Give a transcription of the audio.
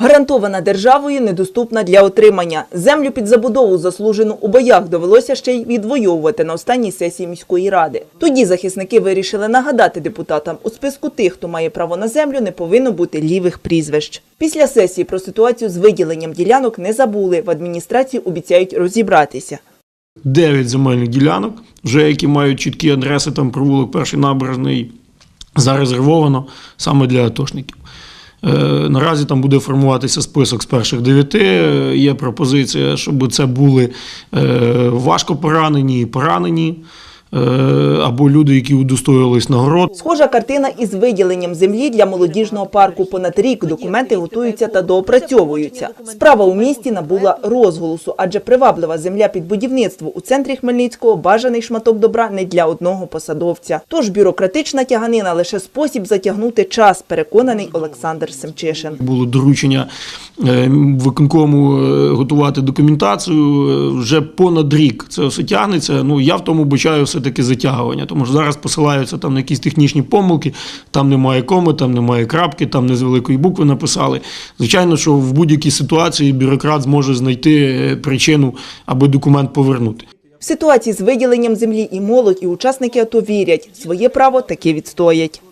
Гарантована державою, недоступна для отримання. Землю під забудову, заслужену у боях, довелося ще й відвоювати на останній сесії міської ради. Тоді захисники вирішили нагадати депутатам, у списку тих, хто має право на землю, не повинно бути лівих прізвищ. Після сесії про ситуацію з виділенням ділянок не забули. В адміністрації обіцяють розібратися. 9 земельних ділянок, вже які мають чіткі адреси, там провулок перший набережний, зарезервовано саме для атошників. Е, наразі там буде формуватися список з перших дев'яти. Е, Є пропозиція, щоб це були е, важко поранені і поранені, або люди, які удостоїлись нагород. Схожа картина із виділенням землі для молодіжного парку. Понад рік документи готуються та доопрацьовуються. Справа у місті набула розголосу, адже приваблива земля під будівництво у центрі Хмельницького бажаний шматок добра не для одного посадовця. Тож бюрократична тяганина лише спосіб затягнути час, переконаний Олександр Семчишин. Було доручення е, виконкому е, готувати документацію е, вже понад рік. Це все тягнеться. Ну я в тому бачаю все-таки затягування, тому що зараз посилаються там на якісь технічні помилки, там немає коми, там немає крапки, там не з великої букви написали. Звичайно, що в будь-якій ситуації бюрократ зможе знайти е, причину, аби документ повернути. В ситуації з виділенням землі і молодь, і учасники АТО вірять, своє право таки відстоять.